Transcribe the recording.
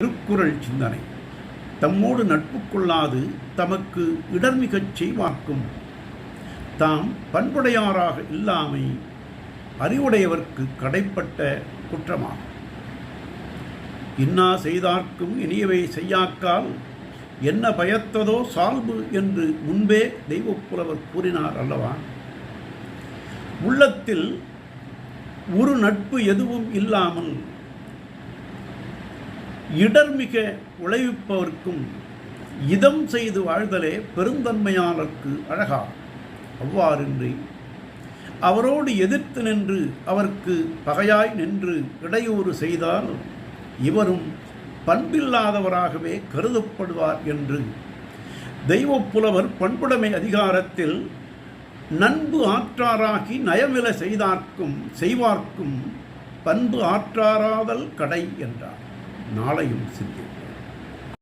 திருக்குறள் சிந்தனை. தம்மோடு நட்பு கொள்ளாது தமக்கு இடர்மிகச் செய்வாக்கும் தாம் பண்புடையாராக இல்லாமை அறிவுடையவர்க்கு கடைப்பட்ட குற்றமாகும். இன்னா செய்தார்க்கும் இனியவை செய்யாக்கால் என்ன பயத்ததோ சால்பு என்று முன்பே தெய்வப்புலவர் கூறினார் அல்லவா? உள்ளத்தில் ஒரு நட்பு எதுவும் இல்லாமல் இடர்மிக உழைவிப்பவர்க்கும் இதம் செய்து வாழ்தலே பெருந்தன்மையாளர்க்கு அழகா அவ்வாறின்றி அவரோடு எதிர்த்து நின்று அவருக்கு பகையாய் நின்று இடையூறு செய்தால் இவரும் பண்பில்லாதவராகவே கருதப்படுவார் என்று தெய்வப்புலவர் பண்புடைமை அதிகாரத்தில் நண்பு ஆற்றாராகி நயமில செய்தார்க்கும் செய்வார்க்கும் பண்பு ஆற்றாராதல் கடை என்றார். நாளையும் சிந்திப்போம்